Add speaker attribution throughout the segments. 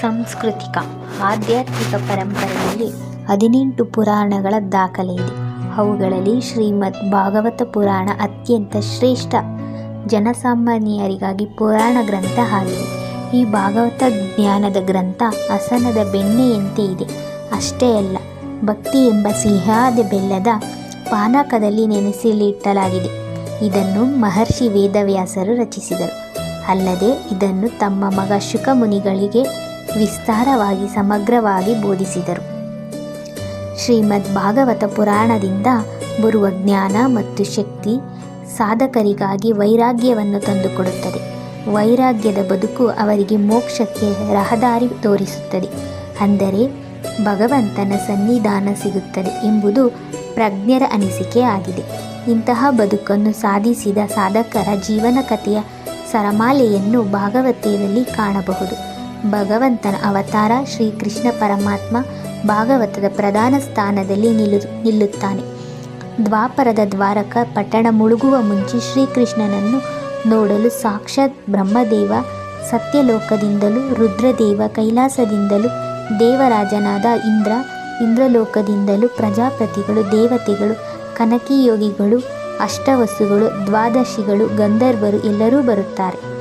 Speaker 1: ಸಾಂಸ್ಕೃತಿಕ, ಆಧ್ಯಾತ್ಮಿಕ ಪರಂಪರೆಯಲ್ಲಿ ಹದಿನೆಂಟು ಪುರಾಣಗಳ ದಾಖಲೆ ಇದೆ ಅವುಗಳಲ್ಲಿ ಶ್ರೀಮದ್ ಭಾಗವತ ಪುರಾಣ ಅತ್ಯಂತ ಶ್ರೇಷ್ಠ ಜನಸಾಮಾನ್ಯರಿಗಾಗಿ ಪುರಾಣ ಗ್ರಂಥ ಆಗಿದೆ. ಈ ಭಾಗವತ ಜ್ಞಾನದ ಗ್ರಂಥ ಹಸನದ ಬೆಣ್ಣೆಯಂತೆ ಇದೆ. ಅಷ್ಟೇ ಅಲ್ಲ, ಭಕ್ತಿ ಎಂಬ ಸಿಹಾದ ಬೆಲ್ಲದ ಪಾನಕದಲ್ಲಿ ನೆನೆಸಿಲಿಟ್ಟಲಾಗಿದೆ. ಇದನ್ನು ಮಹರ್ಷಿ ವೇದವ್ಯಾಸರು ರಚಿಸಿದರು. ಅಲ್ಲದೆ ಇದನ್ನು ತಮ್ಮ ಮಗ ಶುಕ ಮುನಿಗಳಿಗೆ ವಿಸ್ತಾರವಾಗಿ ಸಮಗ್ರವಾಗಿ ಬೋಧಿಸಿದರು. ಶ್ರೀಮದ್ ಭಾಗವತ ಪುರಾಣದಿಂದ ಬರುವ ಜ್ಞಾನ ಮತ್ತು ಶಕ್ತಿ ಸಾಧಕರಿಗಾಗಿ ವೈರಾಗ್ಯವನ್ನು ತಂದುಕೊಡುತ್ತದೆ. ವೈರಾಗ್ಯದ ಬದುಕು ಅವರಿಗೆ ಮೋಕ್ಷಕ್ಕೆ ರಹದಾರಿ ತೋರಿಸುತ್ತದೆ. ಅಂದರೆ ಭಗವಂತನ ಸನ್ನಿಧಾನ ಸಿಗುತ್ತದೆ ಎಂಬುದು ಪ್ರಜ್ಞರ ಅನಿಸಿಕೆ ಆಗಿದೆ. ಇಂತಹ ಬದುಕನ್ನು ಸಾಧಿಸಿದ ಸಾಧಕರ ಜೀವನ ಕಥೆಯ ಸರಮಾಲೆಯನ್ನು ಭಾಗವತದಲ್ಲಿ ಕಾಣಬಹುದು. ಭಗವಂತನ ಅವತಾರ ಶ್ರೀಕೃಷ್ಣ ಪರಮಾತ್ಮ ಭಾಗವತದ ಪ್ರಧಾನ ಸ್ಥಾನದಲ್ಲಿ ನಿಲ್ಲು ನಿಲ್ಲುತ್ತಾನೆ. ದ್ವಾಪರದ ದ್ವಾರಕ ಪಟ್ಟಣ ಮುಳುಗುವ ಮುಂಚೆ ಶ್ರೀಕೃಷ್ಣನನ್ನು ನೋಡಲು ಸಾಕ್ಷಾತ್ ಬ್ರಹ್ಮದೇವ ಸತ್ಯಲೋಕದಿಂದಲೂ, ರುದ್ರದೇವ ಕೈಲಾಸದಿಂದಲೂ, ದೇವರಾಜನಾದ ಇಂದ್ರ, ಇಂದ್ರಲೋಕದಿಂದಲೂ, ಪ್ರಜಾಪತಿಗಳು, ದೇವತೆಗಳು, ಕನಕಿಯೋಗಿಗಳು ಅಷ್ಟವಸುಗಳು ದ್ವಾದಶಿಗಳು, ಗಂಧರ್ವರು ಎಲ್ಲರೂ ಬರುತ್ತಾರೆ.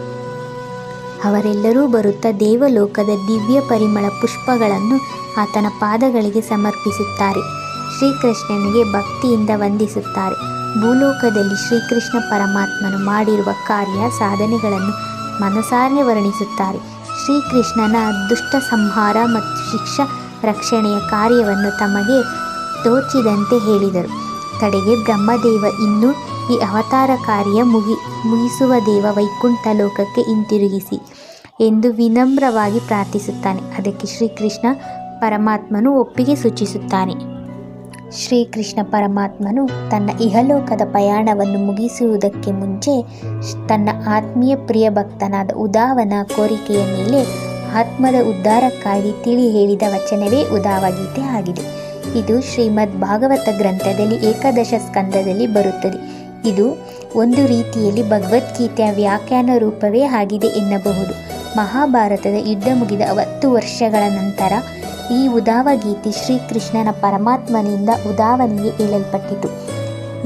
Speaker 1: ಅವರೆಲ್ಲರೂ ಬರುತ್ತಾ ದೇವಲೋಕದ ದಿವ್ಯ ಪರಿಮಳ ಪುಷ್ಪಗಳನ್ನು ಆತನ ಪಾದಗಳಿಗೆ ಸಮರ್ಪಿಸುತ್ತಾರೆ. ಶ್ರೀಕೃಷ್ಣನಿಗೆ ಭಕ್ತಿಯಿಂದ ವಂದಿಸುತ್ತಾರೆ. ಭೂಲೋಕದಲ್ಲಿ ಶ್ರೀಕೃಷ್ಣ ಪರಮಾತ್ಮನು ಮಾಡಿರುವ ಕಾರ್ಯ, ಸಾಧನೆಗಳನ್ನು ಮನಸಾರೆ ವರ್ಣಿಸುತ್ತಾರೆ. ಶ್ರೀಕೃಷ್ಣನ ದುಷ್ಟ ಸಂಹಾರ ಮತ್ತು ಶಿಕ್ಷ ರಕ್ಷಣೆಯ ಕಾರ್ಯವನ್ನು ತಮಗೆ ತೋಚಿದಂತೆ ಹೇಳಿದರು. ಕಡೆಗೆ ಬ್ರಹ್ಮದೇವ ಇನ್ನೂ ಈ ಅವತಾರ ಕಾರ್ಯ ಮುಗಿ, ಮುಗಿಸುವ ದೇವ ವೈಕುಂಠ ಲೋಕಕ್ಕೆ ಹಿಂತಿರುಗಿಸಿ. ಎಂದು ವಿನಮ್ರವಾಗಿ ಪ್ರಾರ್ಥಿಸುತ್ತಾನೆ. ಅದಕ್ಕೆ ಶ್ರೀಕೃಷ್ಣ ಪರಮಾತ್ಮನು ಒಪ್ಪಿಗೆ ಸೂಚಿಸುತ್ತಾನೆ. ಶ್ರೀಕೃಷ್ಣ ಪರಮಾತ್ಮನು ತನ್ನ ಇಹಲೋಕದ ಪ್ರಯಾಣವನ್ನು ಮುಗಿಸುವುದಕ್ಕೆ ಮುಂಚೆ ತನ್ನ ಆತ್ಮೀಯ ಪ್ರಿಯ ಭಕ್ತನಾದ ಉದಾವನ ಕೋರಿಕೆಯ ಮೇಲೆ ಆತ್ಮದ ಉದ್ಧಾರಕ್ಕಾಗಿ ತಿಳಿ ಹೇಳಿದ ವಚನವೇ ಉದಾವ ಗೀತೆ ಆಗಿದೆ. ಇದು ಶ್ರೀಮದ್ ಭಾಗವತ ಗ್ರಂಥದಲ್ಲಿ ಏಕಾದಶ ಸ್ಕಂದದಲ್ಲಿ ಬರುತ್ತದೆ. ಇದು ಒಂದು ರೀತಿಯಲ್ಲಿ ಭಗವದ್ಗೀತೆಯ ವ್ಯಾಖ್ಯಾನ ರೂಪವೇ ಆಗಿದೆ ಎನ್ನಬಹುದು. ಮಹಾಭಾರತದ ಯುದ್ಧ ಮುಗಿದ ಅವತ್ತು ವರ್ಷಗಳ ನಂತರ ಈ ಉದಾವ ಗೀತೆ ಶ್ರೀಕೃಷ್ಣನ ಪರಮಾತ್ಮನಿಂದ ಉದಾವನಿಗೆ ಹೇಳಲ್ಪಟ್ಟಿತು.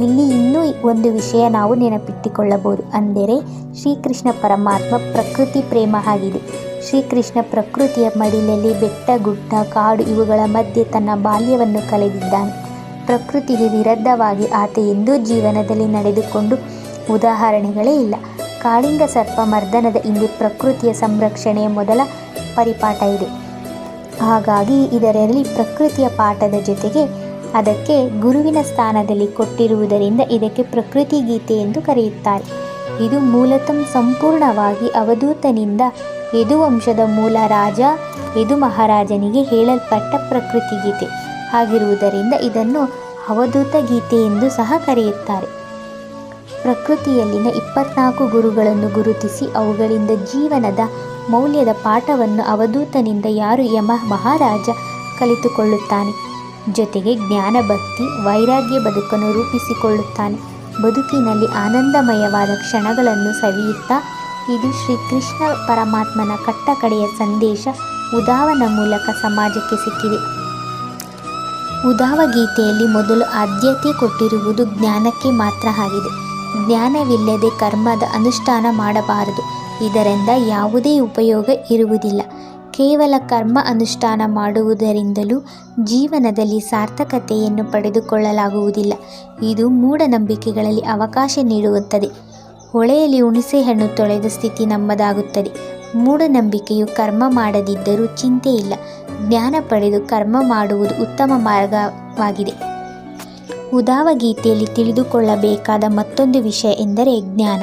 Speaker 1: ಇಲ್ಲಿ ಇನ್ನೂ ಒಂದು ವಿಷಯ ನಾವು ನೆನಪಿಟ್ಟುಕೊಳ್ಳಬಹುದು. ಅಂದರೆ ಶ್ರೀಕೃಷ್ಣ ಪರಮಾತ್ಮ ಪ್ರಕೃತಿ ಪ್ರೇಮ ಆಗಿದೆ. ಶ್ರೀಕೃಷ್ಣ ಪ್ರಕೃತಿಯ ಮಡಿಲಲ್ಲಿ ಬೆಟ್ಟ, ಗುಡ್ಡ, ಕಾಡು ಇವುಗಳ ಮಧ್ಯೆ ತನ್ನ ಬಾಲ್ಯವನ್ನು ಕಳೆದಿದ್ದಾನೆ. ಪ್ರಕೃತಿಗೆ ವಿರುದ್ಧವಾಗಿ ಆತ ಎಂದೂ ಜೀವನದಲ್ಲಿ ನಡೆದುಕೊಂಡು ಉದಾಹರಣೆಗಳೇ ಇಲ್ಲ. ಕಾಳಿಂಗ ಸರ್ಪ ಮರ್ದನದ ಹಿಂದೆ ಪ್ರಕೃತಿಯ ಸಂರಕ್ಷಣೆಯ ಮೊದಲ ಪರಿಪಾಠ ಇದೆ. ಹಾಗಾಗಿ ಇದರಲ್ಲಿ ಪ್ರಕೃತಿಯ ಪಾಠದ ಜೊತೆಗೆ ಅದಕ್ಕೆ ಗುರುವಿನ ಸ್ಥಾನದಲ್ಲಿ ಕೊಟ್ಟಿರುವುದರಿಂದ ಇದಕ್ಕೆ ಪ್ರಕೃತಿ ಗೀತೆ ಎಂದು ಕರೆಯುತ್ತಾರೆ. ಇದು ಮೂಲತಃ ಸಂಪೂರ್ಣವಾಗಿ ಅವಧೂತನಿಂದ ಯದುವಂಶದ ಮೂಲ ರಾಜ, ಯದು ಮಹಾರಾಜನಿಗೆ ಹೇಳಲ್ಪಟ್ಟ ಪ್ರಕೃತಿ ಗೀತೆ. ಆಗಿರುವುದರಿಂದ ಇದನ್ನು ಅವಧೂತ ಗೀತೆ ಎಂದು ಸಹ ಕರೆಯುತ್ತಾರೆ. ಪ್ರಕೃತಿಯಲ್ಲಿನ ಇಪ್ಪತ್ನಾಲ್ಕು ಗುರುಗಳನ್ನು ಗುರುತಿಸಿ ಅವುಗಳಿಂದ ಜೀವನದ ಮೌಲ್ಯದ ಪಾಠವನ್ನು ಅವಧೂತನಿಂದ ಯಾರು ಯಮ ಮಹಾರಾಜ ಕಲಿತುಕೊಳ್ಳುತ್ತಾನೆ? ಜೊತೆಗೆ ಜ್ಞಾನ ಭಕ್ತಿ ವೈರಾಗ್ಯ ಬದುಕನ್ನು ರೂಪಿಸಿಕೊಳ್ಳುತ್ತಾನೆ. ಬದುಕಿನಲ್ಲಿ ಆನಂದಮಯವಾದ ಕ್ಷಣಗಳನ್ನು ಸವಿಯುತ್ತಾ ಇದು ಶ್ರೀಕೃಷ್ಣ ಪರಮಾತ್ಮನ ಕಟ್ಟಕಡೆಯ ಸಂದೇಶ ಉದಾವನ ಮೂಲಕ ಸಮಾಜಕ್ಕೆ ಸಿಕ್ಕಿದೆ. ಉದಾವ ಗೀತೆಯಲ್ಲಿ ಮೊದಲು ಆದ್ಯತೆ ಕೊಟ್ಟಿರುವುದು ಜ್ಞಾನಕ್ಕೆ ಮಾತ್ರ ಆಗಿದೆ. ಜ್ಞಾನವಿಲ್ಲದೆ ಕರ್ಮದ ಅನುಷ್ಠಾನ ಮಾಡಬಾರದು. ಇದರಿಂದ ಯಾವುದೇ ಉಪಯೋಗ ಇರುವುದಿಲ್ಲ. ಕೇವಲ ಕರ್ಮ ಅನುಷ್ಠಾನ ಮಾಡುವುದರಿಂದಲೂ ಜೀವನದಲ್ಲಿ ಸಾರ್ಥಕತೆಯನ್ನು ಪಡೆದುಕೊಳ್ಳಲಾಗುವುದಿಲ್ಲ. ಇದು ಮೂಢನಂಬಿಕೆಗಳಲ್ಲಿ ಅವಕಾಶ ನೀಡುತ್ತದೆ ಹೊಳೆಯಲ್ಲಿ ಹುಣಸೆಹಣ್ಣು ತೊಳೆದ ಸ್ಥಿತಿ ನಮ್ಮದಾಗುತ್ತದೆ. ಮೂಢನಂಬಿಕೆಯು ಕರ್ಮ ಮಾಡದಿದ್ದರೂ ಚಿಂತೆ ಇಲ್ಲ ಜ್ಞಾನ ಪಡೆದು ಕರ್ಮ ಮಾಡುವುದು ಉತ್ತಮ ಮಾರ್ಗವಾಗಿದೆ. ಉದಾವ ಗೀತೆಯಲ್ಲಿ ತಿಳಿದುಕೊಳ್ಳಬೇಕಾದ ಮತ್ತೊಂದು ವಿಷಯ ಎಂದರೆ ಜ್ಞಾನ.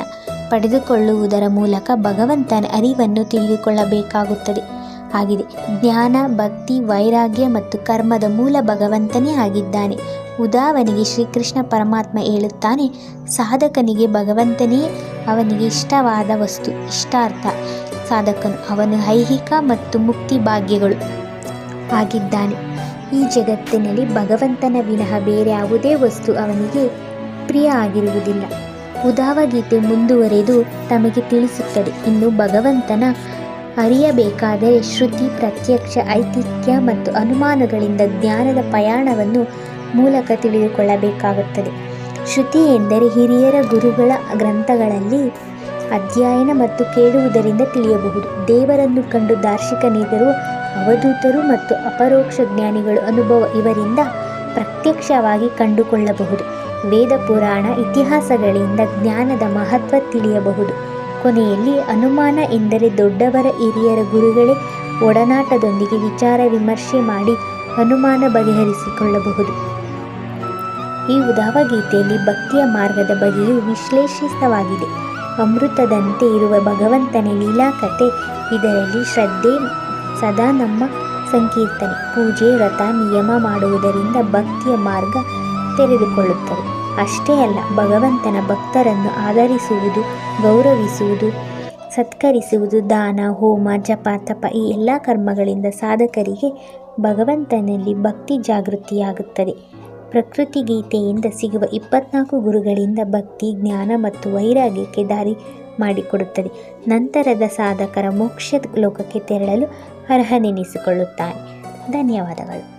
Speaker 1: ಪಡೆದುಕೊಳ್ಳುವುದರ ಮೂಲಕ ಭಗವಂತನ ಅರಿವನ್ನು ತಿಳಿದುಕೊಳ್ಳಬೇಕಾಗುತ್ತದೆ. ಆಗಿದೆ, ಜ್ಞಾನ, ಭಕ್ತಿ, ವೈರಾಗ್ಯ ಮತ್ತು ಕರ್ಮದ ಮೂಲ ಭಗವಂತನೇ ಆಗಿದ್ದಾನೆ. ಉದಾವನಿಗೆ ಶ್ರೀಕೃಷ್ಣ ಪರಮಾತ್ಮ ಹೇಳುತ್ತಾನೆ, ಸಾಧಕನಿಗೆ ಭಗವಂತನೇ ಅವನಿಗೆ ಇಷ್ಟವಾದ ವಸ್ತು, ಇಷ್ಟಾರ್ಥ. ಸಾಧಕನು ಅವನು ಐಹಿಕ ಮತ್ತು ಮುಕ್ತಿ ಭಾಗ್ಯಗಳು. ಆಗಿದ್ದಾನೆ. ಈ ಜಗತ್ತಿನಲ್ಲಿ ಭಗವಂತನ ವಿನಃ ಬೇರೆ ಯಾವುದೇ ವಸ್ತು ಅವನಿಗೆ ಪ್ರಿಯ ಆಗಿರುವುದಿಲ್ಲ. ಉದಾವ ಗೀತೆ ಮುಂದುವರೆದು ತಮಗೆ ತಿಳಿಸುತ್ತದೆ. ಇನ್ನು ಭಗವಂತನ ಅರಿಯಬೇಕಾದರೆ ಶ್ರುತಿ, ಪ್ರತ್ಯಕ್ಷ, ಐತಿಹ್ಯ ಮತ್ತು ಅನುಮಾನಗಳಿಂದ ಜ್ಞಾನದ ಪ್ರಯಾಣವನ್ನು ಮೂಲಕ ತಿಳಿದುಕೊಳ್ಳಬೇಕಾಗುತ್ತದೆ. ಶ್ರುತಿ ಎಂದರೆ ಹಿರಿಯರ ಗುರುಗಳ ಗ್ರಂಥಗಳಲ್ಲಿ ಅಧ್ಯಯನ ಮತ್ತು ಕೇಳುವುದರಿಂದ ತಿಳಿಯಬಹುದು. ದೇವರನ್ನು ಕಂಡು ದಾರ್ಶನಿಕರು ಅವಧೂತರು ಮತ್ತು ಅಪರೋಕ್ಷ ಜ್ಞಾನಿಗಳು ಅನುಭವ ಇವರಿಂದ ಪ್ರತ್ಯಕ್ಷವಾಗಿ ಕಂಡುಕೊಳ್ಳಬಹುದು. ವೇದ ಪುರಾಣ ಇತಿಹಾಸಗಳಿಂದ ಜ್ಞಾನದ ಮಹತ್ವ ತಿಳಿಯಬಹುದು. ಕೊನೆಯಲ್ಲಿ ಅನುಮಾನ ಎಂದರೆ ದೊಡ್ಡವರ ಹಿರಿಯರ ಗುರುಗಳೇ ಒಡನಾಟದೊಂದಿಗೆ ವಿಚಾರ ವಿಮರ್ಶೆ ಮಾಡಿ ಅನುಮಾನ ಬಗೆಹರಿಸಿಕೊಳ್ಳಬಹುದು. ಈ ಉದಾವಗೀತೆಯಲ್ಲಿ ಭಕ್ತಿಯ ಮಾರ್ಗದ ಬಗೆಯೂ ವಿಶ್ಲೇಷಿತವಾಗಿದೆ. ಅಮೃತದಂತೆ ಇರುವ ಭಗವಂತನ ಲೀಲಾಕತೆ ಇದರಲ್ಲಿ ಶ್ರದ್ಧೆ ಸದಾ ನಮ್ಮ ಸಂಕೀರ್ತನೆ. ಪೂಜೆ, ವ್ರತ, ನಿಯಮ ಮಾಡುವುದರಿಂದ ಭಕ್ತಿಯ ಮಾರ್ಗ ತೆರೆದುಕೊಳ್ಳುತ್ತದೆ. ಅಷ್ಟೇ ಅಲ್ಲ, ಭಗವಂತನ ಭಕ್ತರನ್ನು ಆಧರಿಸುವುದು, ಗೌರವಿಸುವುದು, ಸತ್ಕರಿಸುವುದು, ದಾನ, ಹೋಮ, ಜಪ, ತಪ ಈ ಎಲ್ಲ ಕರ್ಮಗಳಿಂದ ಸಾಧಕರಿಗೆ ಭಗವಂತನಲ್ಲಿ ಭಕ್ತಿ ಜಾಗೃತಿಯಾಗುತ್ತದೆ. ಪ್ರಕೃತಿ ಗೀತೆಯಿಂದ ಸಿಗುವ ಇಪ್ಪತ್ನಾಲ್ಕು ಗುರುಗಳಿಂದ ಭಕ್ತಿ, ಜ್ಞಾನ ಮತ್ತು ವೈರಾಗ್ಯಕ್ಕೆ ದಾರಿ ಮಾಡಿಕೊಡುತ್ತದೆ. ನಂತರದ ಸಾಧಕರ ಮೋಕ್ಷ ಲೋಕಕ್ಕೆ ತೆರಳಲು ಅರ್ಹನೆನಿಸಿಕೊಳ್ಳುತ್ತಾನೆ. ಧನ್ಯವಾದಗಳು.